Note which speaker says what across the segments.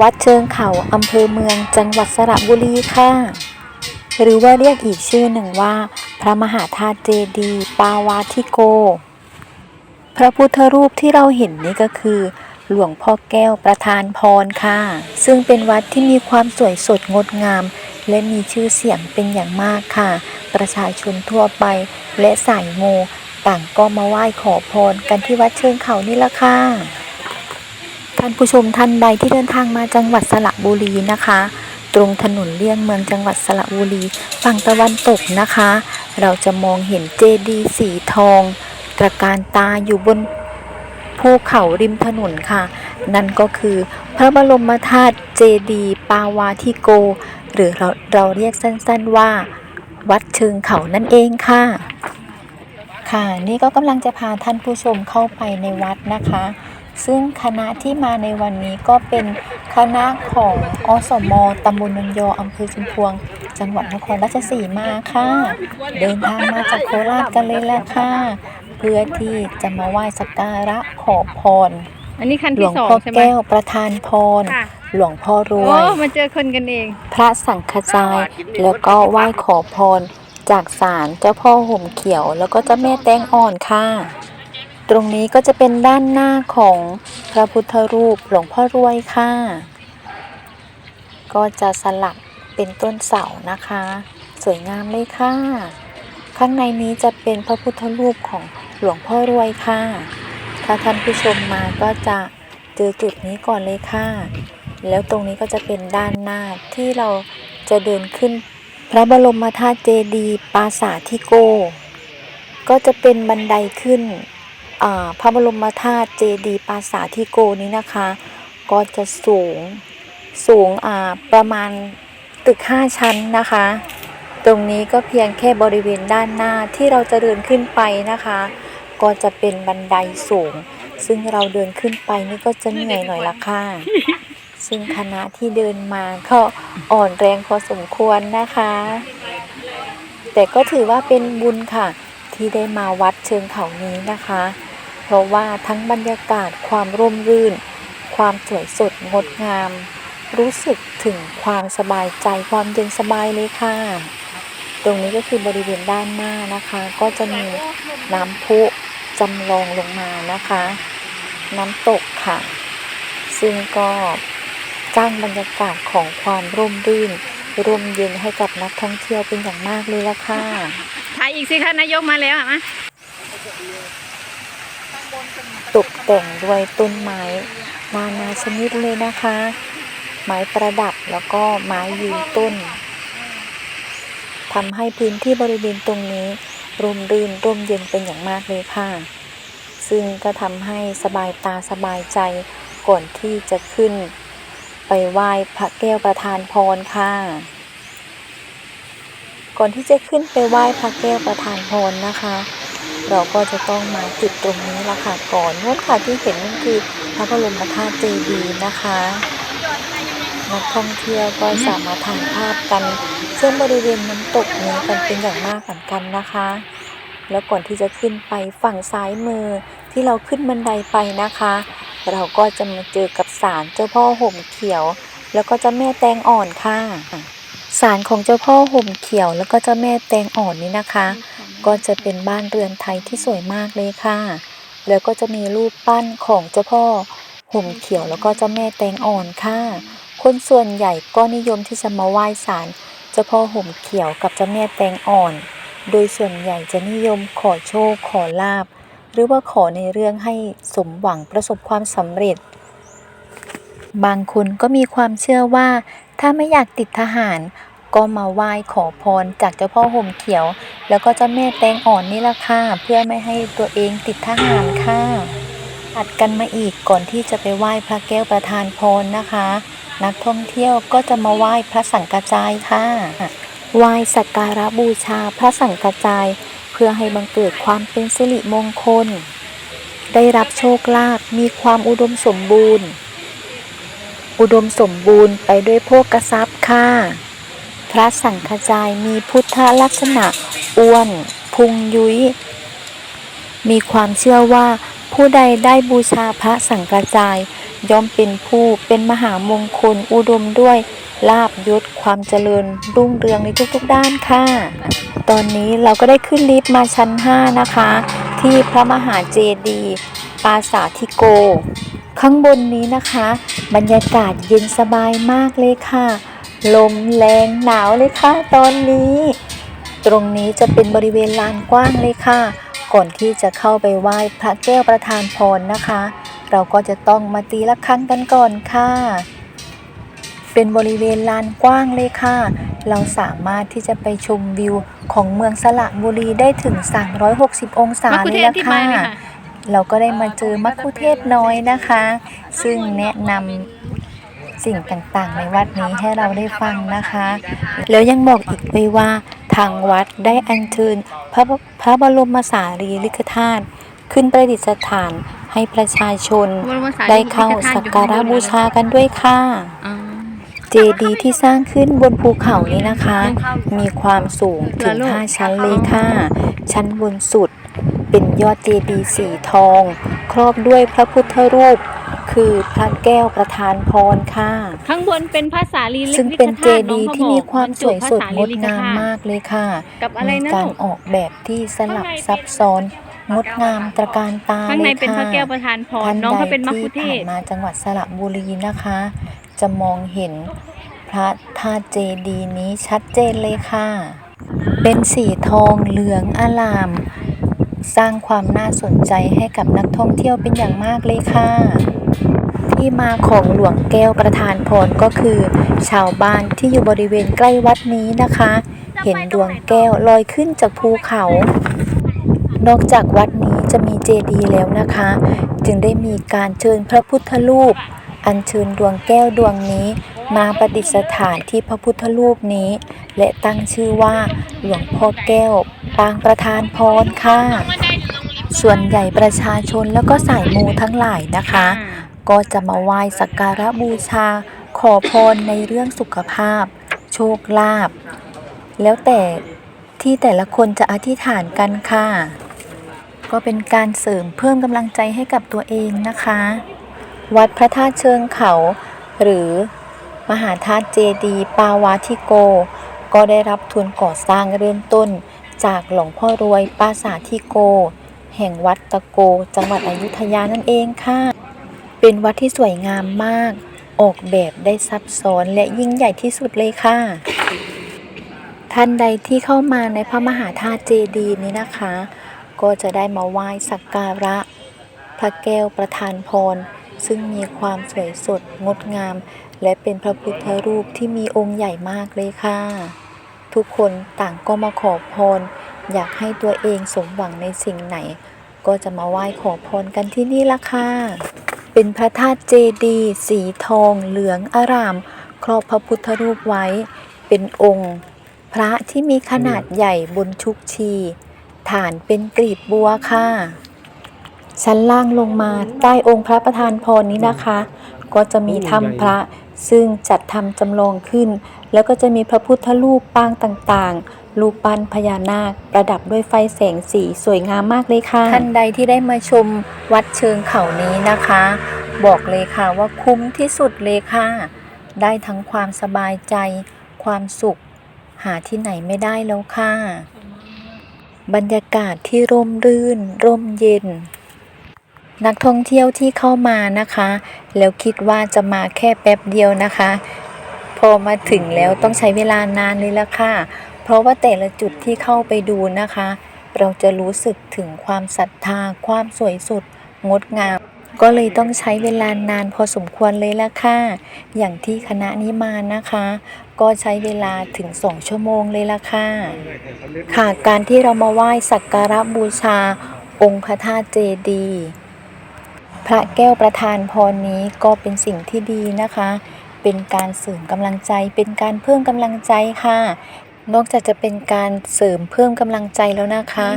Speaker 1: วัดเชิงเขาอำเภอเมืองจังหวัดสระบุรีค่ะ หรือว่าเรียกอีกชื่อหนึ่งว่า พระมหาธาตุเจดีปาวาทิโก พระพุทธรูปที่เราเห็นนี่ก็คือ หลวงพ่อแก้วประธานพรค่ะ ซึ่งเป็นวัดที่มีความสวยสดงดงาม และมีชื่อเสียงเป็นอย่างมากค่ะ ประชาชนทั่วไปและสายโมต่างก็มาไหว้ขอพรกันที่วัดเชิงเขานี่ละค่ะ ท่านผู้ชมท่านใดที่เดินทางมาจังหวัดสระบุรีนะคะ ตรงถนนเลี่ยงเมืองจังหวัดสระบุรี ฝั่งตะวันตกนะคะ เราจะมองเห็นเจดีย์สีทอง ตระการตาอยู่บนภูเขาริมถนนค่ะ นั่นก็คือพระบรมธาตุเจดีย์ปาวาทิโก หรือเราเราเรียกสั้นๆว่า วัดเชิงเขานั่นเองค่ะ ค่ะ นี่ก็กำลังจะพาท่านผู้ชมเข้าไปในวัดนะคะ ซึ่งคณะที่มาในวันนี้ก็เป็นคณะของอสมตำบลนนยออำเภอชุมพวง จังหวัดนครราชสีมาค่ะ เดินทางมาจากโคราชกันเลยแหละค่ะ เพื่อที่จะมาไหว้สักการะขอพร
Speaker 2: อันนี้คัน
Speaker 1: หล
Speaker 2: ที่
Speaker 1: วง
Speaker 2: สอง
Speaker 1: พ่อ
Speaker 2: ใช่ไหม
Speaker 1: แก้วประธานพร
Speaker 2: ค่ะ
Speaker 1: หลวงพ่อร
Speaker 2: โอ้
Speaker 1: วย
Speaker 2: มาเจอคนกันเอง
Speaker 1: พระสังฆจายแล้วก็ไหว้ขอพร จากศาลเจ้าพ่อห่มเขียว แล้วก็เจ้าแม่แตงอ่อนค่ะ ตรงนี้ก็จะเป็นด้านหน้าของพระพุทธรูปหลวงพ่อรวยค่ะ ก็จะสลักเป็นต้นเสานะคะ สวยงามเลยค่ะ ข้างในนี้จะเป็นพระพุทธรูปของหลวงพ่อรวยค่ะ ถ้าท่านผู้ชมมาก็จะเจอจุดนี้ก่อนเลยค่ะ แล้วตรงนี้ก็จะเป็นด้านหน้าที่เราจะเดินขึ้น พระบรมธาตุเจดีย์ปราสาททิโก ก็จะเป็นบันไดขึ้น พระบรมธาตุเจดีย์ปราสาททิโกนี้นะคะ ก็จะสูงสูงประมาณตึก 5 ชั้นนะคะ ตรงนี้ก็เพียงแค่บริเวณด้านหน้าที่เราจะเดินขึ้นไปนะคะ ก็จะเป็นบันไดสูง ซึ่งเราเดินขึ้นไปนี่ก็จะเหนื่อยหน่อยละค่ะ ซึ่งคณะที่เดินมาก็อ่อนแรงพอสมควรนะคะ แต่ก็ถือว่าเป็นบุญค่ะ ที่ได้มาวัดเชิงเขานี้นะคะ เพราะว่าทั้งบรรยากาศความร่มรื่น ความสวยสดงดงาม รู้สึกถึงความสบายใจความเย็นสบายเลยค่ะ ตรงนี้ก็คือบริเวณด้านหน้านะคะ ก็จะมีน้ำพุจำลองลงมานะคะ น้ำตกค่ะ ซึ่งก็สร้างบรรยากาศของความร่มรื่น ร่มเย็นให้กับนักท่องเที่ยวเป็นอย่างมากเลยละค่ะ
Speaker 2: ถ่ายอีกสิคะนายกมาแล้วอะมา
Speaker 1: ตกแต่งด้วยต้นไม้นานาชนิดเลยนะคะ ไม้ประดับแล้วก็ไม้ยืนต้นทำให้พื้นที่บริเวณตรงนี้ร่มรื่นร่มเย็นเป็นอย่างมากเลยค่ะ ซึ่งก็ทำให้สบายตาสบายใจก่อนที่จะขึ้น ไปไหว้พระแก้วประธานพรค่ะ ก่อนที่จะขึ้นไปไหว้พระแก้วประธานพรนะคะ เราก็จะต้องมาจุดตรงนี้ละค่ะก่อนนู้นค่ะที่เห็นนั่นคือพระบรมธาตุเจดีย์นะคะนักท่องเที่ยวก็สามารถถ่ายภาพกันเช่วงบริเวณน้ำตกนี้กันเป็นอย่างมากเหมือนกันนะคะ แล้วก่อนที่จะขึ้นไปฝั่งซ้ายมือที่เราขึ้นบันไดไปนะคะ เราก็จะมาเจอกับศาลเจ้าพ่อห่มเขียว แล้วก็เจ้าแม่แตงอ่อนค่ะศาลของเจ้าพ่อห่มเขียว แล้วก็เจ้าแม่แตงอ่อนนี้นะคะ ก็จะเป็นบ้านเรือนไทยที่สวยมากเลยค่ะ แล้วก็จะมีรูปปั้นของเจ้าพ่อห่มเขียวแล้วก็เจ้าแม่แตงอ่อนค่ะ คนส่วนใหญ่ก็นิยมที่จะมาไหว้ศาลเจ้าพ่อห่มเขียวกับเจ้าแม่แตงอ่อน โดยส่วนใหญ่จะนิยมขอโชคขอลาบ หรือว่าขอในเรื่องให้สมหวังประสบความสำเร็จ บางคนก็มีความเชื่อว่า ถ้าไม่อยากติดทหาร ก็มาไหว้ขอพรจากเจ้าพ่อห่มเขียว แล้วก็เจ้าแม่แตงอ่อนนี่ละค่ะเพื่อไม่ให้ตัวเองติดทหารค่ะอัดกันมาอีกก่อนที่จะไปไหว้พระแก้วประธานพรนะคะ นักท่องเที่ยวก็จะมาไหว้พระสังฆจายค่ะไหว้สักการะบูชาพระสังฆจาย เพื่อให้บังเกิดความเป็นสิริมงคล ได้รับโชคลาภมีความอุดมสมบูรณ์ อุดมสมบูรณ์ไปด้วยโภคทรัพย์ค่ะ พระสังฆจายมีพุทธลักษณะอ้วน พุงยุ้ย มีความเชื่อว่าผู้ใดได้บูชาพระสังฆจายย่อมเป็นผู้เป็นมหามงคลอุดมด้วยลาบยศความเจริญรุ่งเรืองในทุกๆด้านค่ะ ตอนนี้เราก็ได้ขึ้นลิฟต์มาชั้น 5 นะคะ ที่พระมหาเจดีย์ปาสาททิโก ข้างบนนี้นะคะ บรรยากาศเย็นสบายมากเลยค่ะ ลมแรงหนาวเลยค่ะตอนนี้ ตรงนี้จะเป็นบริเวณลานกว้างเลยค่ะ ก่อนที่จะเข้าไปไหว้พระแก้วประธานพรนะคะ เราก็จะต้องมาตีละครั้งกันก่อนค่ะ เป็นบริเวณลานกว้างเลยค่ะ เราสามารถที่จะไปชมวิวของเมืองสระบุรีได้ถึง 360 องศา
Speaker 2: มักคุ
Speaker 1: เล
Speaker 2: เท
Speaker 1: ย
Speaker 2: ศ
Speaker 1: ละ
Speaker 2: ที่
Speaker 1: ค่ะ
Speaker 2: มาเลยค่ะ
Speaker 1: เราก็ได้มาเจอมัคคุเทศก์น้อยนะคะ ซึ่งแนะนำ สิ่งต่างๆ ในวัดนี้ให้เราได้ฟังนะคะ แล้วยังบอกอีกด้วยว่าทางวัดได้อัญเชิญพระพระบรมสารีริกธาตุขึ้นประดิษฐานให้ประชาชน
Speaker 2: บรมสารี
Speaker 1: ได้เข้าสักการะบูชากันด้วยค่ะ
Speaker 2: อ๋อ
Speaker 1: เจดีย์ที่สร้างขึ้นบนภูเขานี้นะคะ มีความสูงถึง 5 ชั้นเลยค่ะ ชั้นบนสุดเป็นยอดเจดีย์สีทอง ครอบด้วยพระพุทธรูป คือพระแก้วประธานพรค่ะ
Speaker 2: ข้างบนเป็นภาษาลีลิก
Speaker 1: ซึ่งเป็นเจ
Speaker 2: ธาตุ
Speaker 1: ดีย์ที่มีความสวยสดงดงามมากเลยค่ะ
Speaker 2: กับอะไร
Speaker 1: มี
Speaker 2: นะ
Speaker 1: การ
Speaker 2: ลูก
Speaker 1: ออกแบบที่สลับซับซ้อนงดงามตระการตา
Speaker 2: ข้าง
Speaker 1: เล
Speaker 2: ใน
Speaker 1: ย
Speaker 2: เป็นพระ
Speaker 1: ค่ะ
Speaker 2: แก้วประธานพร
Speaker 1: ท่าน
Speaker 2: น้อง
Speaker 1: ใด
Speaker 2: เขาเป็นมัค
Speaker 1: ที่
Speaker 2: คุเท
Speaker 1: ผ่าน
Speaker 2: ศก์
Speaker 1: มาจังหวัดสระบุรีนะคะ จะมองเห็นพระธาตุเจดีย์นี้ชัดเจนเลยค่ะ เป็นสีทองเหลืองอลาม สร้างความน่าสนใจให้กับนักท่องเที่ยวเป็นอย่างมากเลยค่ะ ที่มาของหลวงแก้วประธานพรก็คือ ชาวบ้านที่อยู่บริเวณใกล้วัดนี้นะคะ เห็นดวงแก้วลอยขึ้นจากภูเขา นอกจากวัดนี้จะมีเจดีย์แล้วนะคะ จึงได้มีการเชิญพระพุทธรูป อัญเชิญดวงแก้วดวงนี้ มาประดิษฐานที่พระพุทธรูปนี้ และตั้งชื่อว่าหลวงพ่อแก้ว ปางประธานพรค่ะส่วนใหญ่ประชาชนแล้วก็สายมูทั้งหลายนะคะ ก็จะมาไหว้สักการะบูชา ขอพรในเรื่องสุขภาพ โชคลาภแล้วแต่ที่แต่ละคนจะอธิษฐานกันค่ะ ก็เป็นการเสริมเพิ่มกำลังใจให้กับตัวเองนะคะ วัดพระธาตุเชิงเขา หรือมหาธาตุเจดีปาวาทิโก ก็ได้รับทุนก่อสร้างเริ่มต้น จากหลวงพ่อรวยปาสาททิโก แห่งวัดตะโก จังหวัดอยุธยานั่นเองค่ะ เป็นวัดที่สวยงามมาก ออกแบบได้ซับซ้อนและยิ่งใหญ่ที่สุดเลยค่ะ ท่านใดที่เข้ามาในพระมหาธาตุเจดีย์นี้นะคะ ก็จะได้มาไหว้สักการะ พระแก้วประธานพร ซึ่งมีความสวยสดงดงาม และเป็นพระพุทธรูปที่มีองค์ใหญ่มากเลยค่ะ ทุกคนต่างก็มาขอพร อยากให้ตัวเองสมหวังในสิ่งไหน ก็จะมาไหว้ขอพรกันที่นี่ละค่ะ เป็นพระธาตุเจดีย์สีทองเหลืองอาราม ครอบพระพุทธรูปไว้ เป็นองค์ พระที่มีขนาดใหญ่บนชุกชี ฐานเป็นกลีบบัวค่ะ ชั้นล่างลงมาใต้องค์พระประธานพรนี้นะคะ ก็จะมีถ้ำพระซึ่งจัดทำจำลองขึ้น แล้วก็จะมีพระพุทธรูปปางต่างๆ รูปปั้นพญานาค ประดับด้วยไฟแสงสีสวยงามมากเลยค่ะ ท่านใดที่ได้มาชมวัดเชิงเขานี้นะคะ บอกเลยค่ะว่าคุ้มที่สุดเลยค่ะ ได้ทั้งความสบายใจ ความสุข หาที่ไหนไม่ได้แล้วค่ะ บรรยากาศที่ร่มรื่น ร่มเย็น นักท่องเที่ยวที่เข้ามานะคะ แล้วคิดว่าจะมาแค่แป๊บเดียวนะคะ พอมาถึงแล้วต้องใช้เวลานานเลยละค่ะ เพราะว่าแต่ละจุดที่เข้าไปดูนะคะ เราจะรู้สึกถึงความศรัทธา ความสวยสดงดงาม ก็เลยต้องใช้เวลานานพอสมควรเลยละค่ะ อย่างที่คณะนี้มานะคะ ก็ใช้เวลาถึง2ชั่วโมงเลยละค่ะ ค่ะ การที่เรามาไหว้สักการะบูชา องค์พระธาตุเจดีย์พระแก้วประธานพรนี้ก็เป็นสิ่งที่ดีนะคะ เป็นการเสริมกำลังใจ เป็นการเพิ่มกำลังใจค่ะ นอกจากจะเป็นการเสริมเพิ่มกำลังใจแล้วนะคะ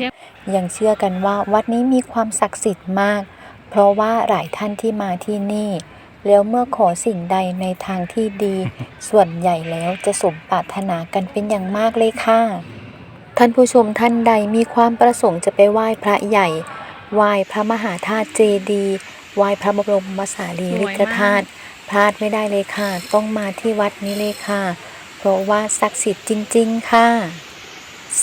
Speaker 1: ยังเชื่อกันว่าวัดนี้มีความศักดิ์สิทธิ์มาก เพราะว่าหลายท่านที่มาที่นี่ แล้วเมื่อขอสิ่งใดในทางที่ดี ส่วนใหญ่แล้วจะสมปรารถนากันเป็นอย่างมากเลยค่ะ ท่านผู้ชมท่านใดมีความประสงค์จะไปไหว้พระใหญ่ ไหว้พระมหาธาตุเจดีย์ไหว้พระบรมสารีริกธาตุพลาดไม่ได้เลยค่ะ ต้องมาที่วัดนี้เลยค่ะ ราะว่าศักดิ์สิทธิ์จริง ๆ ค่ะ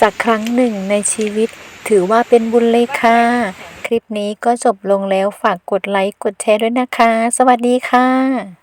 Speaker 1: สักครั้งหนึ่งในชีวิตถือว่าเป็นบุญเลยค่ะ คลิปนี้ก็จบลงแล้วฝากกดไลค์กดแชร์ด้วยนะคะ สวัสดีค่ะ